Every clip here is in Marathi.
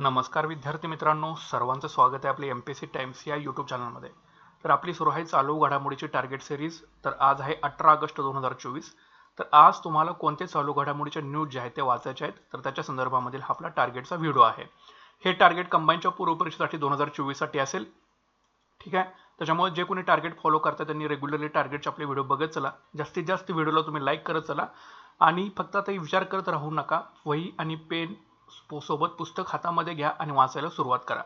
नमस्कार विद्यार्थी मित्रांनो सर्वांचं स्वागत आहे आपल्या एम पी सी टाइम्स या यूट्यूब चॅनलमध्ये तर आपली सुरू आहे चालू घडामोडीची टार्गेट सिरीज तर आज आहे अठरा ऑगस्ट दोन हजार चोवीस. तर आज तुम्हाला कोणते चालू घडामोडीच्या न्यूज जे आहेत ते वाचायचे आहेत तर त्याच्या संदर्भामधील हा आपला टार्गेटचा व्हिडिओ आहे. हे टार्गेट कंबाईनच्या पूर्वपरीक्षेसाठी दोन हजार चोवीससाठी असेल. ठीक आहे? त्याच्यामुळे जे कोणी टार्गेट फॉलो करतात त्यांनी रेग्युलरली टार्गेटचे आपले व्हिडिओ बघत चला. जास्तीत जास्त व्हिडिओला तुम्ही लाईक करत चला. आणि फक्त आता विचार करत राहू नका. वही आणि पेन सोबत पुस्तक हातामध्ये घ्या आणि वाचायला सुरुवात करा.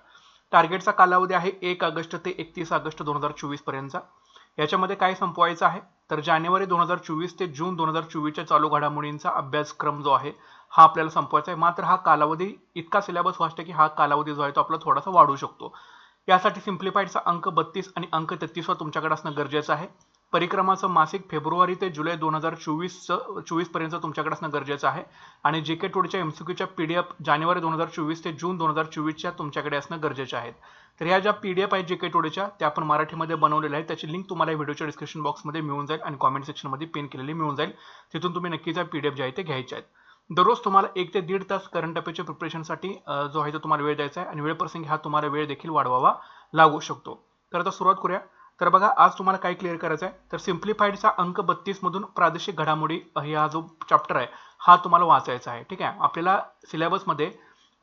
टार्गेटचा कालावधी आहे एक ऑगस्ट ते एकतीस ऑगस्ट दोन हजार चोवीस पर्यंतचा. याच्यामध्ये काय संपवायचं आहे? तर जानेवारी दोन हजार चोवीस ते जून दोन हजार चोवीसच्या चालू घडामोडींचा अभ्यासक्रम जो आहे हा आपल्याला संपवायचा आहे. मात्र हा कालावधी इतका सिलेबस वाचतो की हा कालावधी जो आहे तो आपला थोडासा वाढू शकतो. यासाठी सिम्प्लिफाईडचा अंक बत्तीस आणि अंक तेहतीसवर तुमच्याकडे असणं गरजेचं आहे. परिक्रमाचं मासिक फेब्रुवारी ते जुलै दोन हजार चोवीसचं चोवीसपर्यंत तुमच्याकडे असणं गरजेचं आहे. आणि जे के टोडच्या एम सी क्यूच्या पी डी एफ जानेवारी दोन हजार चोवीस ते जून दोन हजार चोवीसच्या तुमच्याकडे असणं गरजेचे आहेत तर ह्या ज्या पी डी एफ आहेत जे के टोडेच्या त्या आपण मराठीमध्ये बनवलेल्या आहेत. त्याची लिंक तुम्हाला व्हिडिओच्या डिस्क्रिप्शन बॉक्समध्ये मिळून जाईल आणि कॉमेंट सेक्शनमध्ये पिन केलेली मिळून जाईल. तिथून तुम्ही नक्कीच पी डी एफ जे आहे ते घ्यायचे आहेत. दररोज तुम्हाला एक ते दीड तास करंट अफेअरच्या प्रिपरेशनसाठी जो आहे तो तुम्हाला वेळ द्यायचा आहे. आणि वेळ प्रसंगी हा तुम्हाला वेळ देखील वाढवावा लागू शकतो. तर आता सुरुवात करूया. तर बघा आज तुम्हाला काय क्लिअर करायचं आहे तर सिम्प्लिफाईडचा अंक बत्तीस मधून प्रादेशिक घडामोडी हा जो चॅप्टर आहे हा तुम्हाला वाचायचा आहे ठीक आहे? आपल्याला सिलेबसमध्ये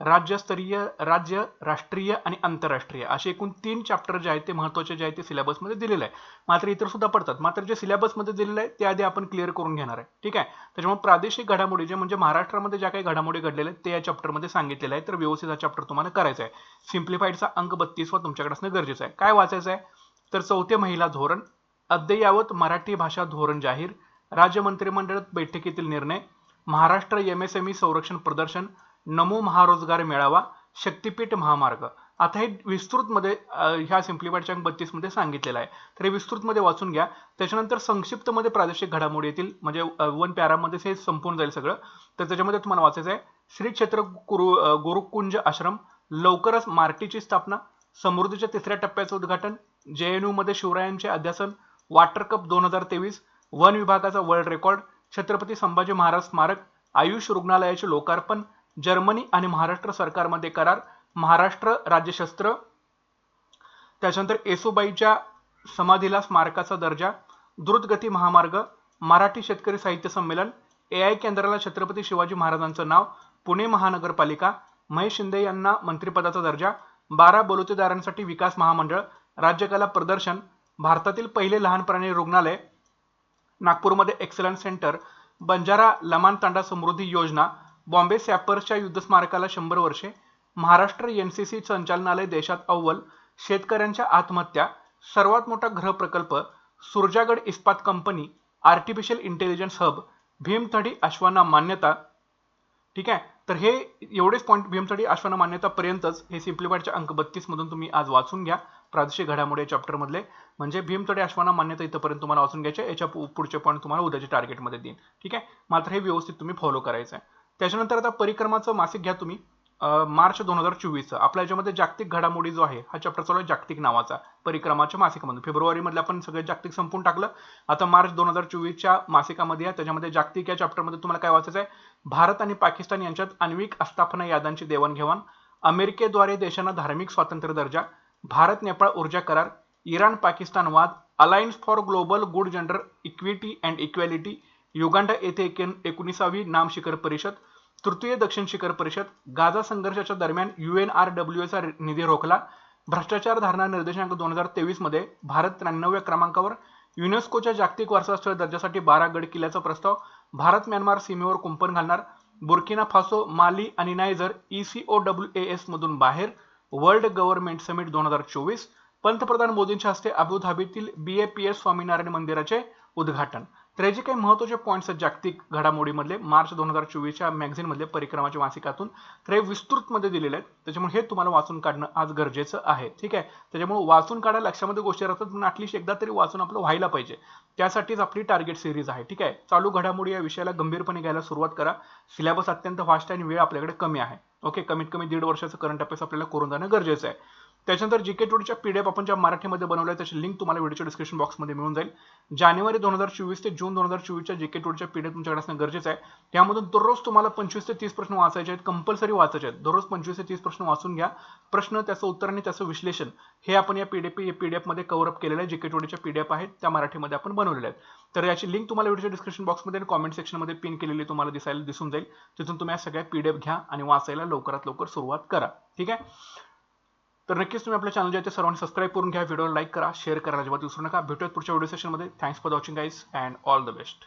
राज्यस्तरीय राज्य राष्ट्रीय आणि आंतरराष्ट्रीय असे एकूण तीन चॅप्टर जे आहेत ते महत्त्वाचे जे आहेत ते सिलेबसमध्ये दिलेले आहे मात्र इतर सुद्धा पडतात. मात्र जे सिलेबसमध्ये दिलेलं आहे ते आधी आपण क्लिअर करून घेणार आहे ठीक आहे? त्याच्यामुळे प्रादेशिक घडामोडी जे म्हणजे महाराष्ट्रामध्ये ज्या काही घडामोडी घडलेल्या आहेत ते या चॅप्टरमध्ये सांगितलेलं आहे तर व्यवस्थित हा चॅप्टर तुम्हाला करायचा आहे. सिम्प्लिफाईडचा अंक बत्तीसवा तुमच्याकडे असणं गरजेचं आहे. काय वाचायचं आहे? तर चौथे महिला धोरण अद्ययावत मराठी भाषा धोरण जाहीर राज्य मंत्रिमंडळ बैठकीतील निर्णय Maharashtra M S M E संरक्षण प्रदर्शन नमो महारोजगार मेळावा शक्तीपीठ महामार्ग. आता हे विस्तृतमध्ये ह्या सिम्प्लिफाईडच्या बत्तीसमध्ये सांगितलेलं आहे. तर हे विस्तृतमध्ये वाचून घ्या. त्याच्यानंतर संक्षिप्तमध्ये प्रादेशिक घडामोडी येतील. म्हणजे वन पॅरामध्ये हे संपून जाईल सगळं. तर त्याच्यामध्ये तुम्हाला वाचायचं आहे श्री क्षेत्र गुरु गुरुकुंज आश्रम लवकरच मार्टीची स्थापना समृद्धीच्या तिसऱ्या टप्प्याचं उद्घाटन जे एनमध्ये शिवरायांचे अध्यासन वॉटर कप दोन हजार तेवीस वन विभागाचा वर्ल्ड रेकॉर्ड छत्रपती संभाजी महाराज स्मारक आयुष रुग्णालयाचे लोकार्पण जर्मनी आणि महाराष्ट्र सरकारमध्ये करार महाराष्ट्र राज्यशस्त्र त्याच्यानंतर येसुबाईच्या समाधीला स्मारकाचा दर्जा द्रुतगती महामार्ग मराठी शेतकरी साहित्य संमेलन ए आय केंद्राला छत्रपती शिवाजी महाराजांचं नाव पुणे महानगरपालिका महेश शिंदे यांना मंत्रिपदाचा दर्जा बारा बलुतेदारांसाठी विकास महामंडळ राज्यकला प्रदर्शन भारतातील पहिले लहान प्राणी रुग्णालय नागपूरमध्ये एक्सलन्स सेंटर बंजारा लमान तांडा समृद्धी योजना बॉम्बे सॅपर्सच्या युद्ध स्मारकाला शंभर वर्षे महाराष्ट्र एन सी सी संचालनालय देशात अव्वल शेतकऱ्यांच्या आत्महत्या सर्वात मोठा ग्रह प्रकल्प Surjagad Ispat company artificial intelligence hub Bhimthadi अश्वांना मान्यता. ठीक आहे? तर हे एवढेच पॉईंट भीमथडी अश्वांना मान्यतापर्यंतच हे सिम्प्लिफाईडच्या अंक बत्तीसमधून तुम्ही आज वाचून घ्या. प्रादेशिक घडामोडी चॅप्टरमधले म्हणजे भीमतडे अश्वाना मान्यता इथंपर्यंत तुम्हाला वाचून घ्यायचे याच्या पुढचे पॉईंट तुम्हाला उद्याच्या टार्गेटमध्ये देईन. ठीक आहे? मात्र हे व्यवस्थित तुम्ही फॉलो करायचं आहे. त्याच्यानंतर आता परिक्रमाचं मासिक घ्या तुम्ही. मार्च दोन हजार चोवीसचं. आपल्या याच्यामध्ये जागतिक घडामोडी जो आहे हा चॅप्टर चालू आहे जागतिक नावाचा. परिक्रमाच्या मासिकामध्ये फेब्रुवारी आपण सगळं जागतिक संपून टाकलं. आता मार्च दोन हजार चोवीसच्या मासिकामध्ये आहे त्याच्यामध्ये जागतिक या चॅप्टरमध्ये तुम्हाला काय वाचायचं आहे? भारत आणि पाकिस्तान यांच्यात आण्विक आस्थापना यादांची देवाणघेवाण. अमेरिकेद्वारे देशांना धार्मिक स्वातंत्र्य दर्जा. भारत नेपाळ ऊर्जा करार इराण पाकिस्तान वाद alliance for global good gender equity and equality Uganda येथे एकोणीसावी नाम शिखर परिषद तृतीय दक्षिण शिखर परिषद गाझा संघर्षाच्या दरम्यान यू एन आर डब्ल्यू एचा निधी रोखला. भ्रष्टाचार धारणा निर्देशांक दोन हजार तेवीसमध्ये भारत त्र्याण्णव्या क्रमांकावर युनेस्कोच्या जागतिक वारसा दर्जासाठी बारा गड किल्ल्याचा प्रस्ताव भारत म्यानमार सीमेवर कुंपण घालणार बुर्किना फासो माली आणि नायझर ईसीओ डब्ल्यू एस मधून बाहेर वर्ल्ड गव्हर्नमेंट समिट दोन हजार चोवीस पंतप्रधान मोदींच्या हस्ते अबुधाबीतील B A P S Swaminarayan मंदिराचे उद्घाटन. तर हे जे काही महत्त्वाचे पॉईंट्स आहेत जागतिक घडामोडीमधले. मार्च दोन हजार चोवीसच्या मॅगझिनमधले परिक्रमाच्या मासिकातून तर हे विस्तृतमध्ये दिलेले आहेत. त्याच्यामुळे हे तुम्हाला वाचून काढणं आज गरजेचं आहे. ठीक आहे? त्याच्यामुळे वाचून काढायला लक्षामध्ये गोष्टी राहतात पण ॲटलिस्ट एकदा तरी वाचून आपलं व्हायला पाहिजे. त्यासाठीच आपली टार्गेट सिरीज आहे. ठीक आहे? चालू घडामोडी या विषयाला गंभीरपणे घ्यायला सुरुवात करा. सिलेबस अत्यंत फास्ट आहे आणि वेळ आपल्याकडे कमी आहे. ओके कमीत कमी दीड वर्षाचं करंट अफेअर्स आपल्याला करून जाणं गरजेचं आहे. त्याच्यानंतर जी के टूडच्या पी डी एफ आपण ज्या मराठीमध्ये बनवल्या त्याची लिंक तुम्हाला व्हिडिओच्या डिस्क्रिप्शन बॉक्समध्ये मिळून जाईल. जानेवारी दोन हजार चोवीस ते जून दोन हजार चोवीसच्या जी के टूडच्या पी डी एफ तुमच्याकडे असणं गरजेचं आहे. त्यामधून दररोज तुम्हाला पंचवीस ते तीस प्रश्न वाचायचे आहेत कंपल्सरी वाचायचे आहेत. दररोज पंचवीस ते तीस प्रश्न वाचून घ्या. प्रश्न त्याचं उत्तर आणि त्याचं विश्लेषण हे आपण या P D P P D एफमध्ये cover up केलेलं आहे. जी के टूडीच्या पी डी एफ आहेत त्या मराठीमध्ये आपण बनवलेले आहेत. तर याची लिंक तुम्हाला व्हिडिओच्या डिस्क्रिप्शन बॉक्समध्ये आणि कॉमेंट सेक्शनमध्ये पिन केलेली तुम्हाला दिसायला दिसून जाईल. तिथून तुम्ही या सगळ्या पी डी एफ घ्या आणि वाचायला लवकरात लवकर सुरुवात करा. ठीक आहे? तर नक्कीच तुम्ही आपल्या चॅनल जे आहे ते सर्वांनी सबस्क्राईब करून घ्या. व्हिडिओ लाईक करा शेअर करा. अजिबात विसरू नका. भेटूयात पुढच्या व्हिडिओ सेशनमध्ये thanks for watching guys and all the best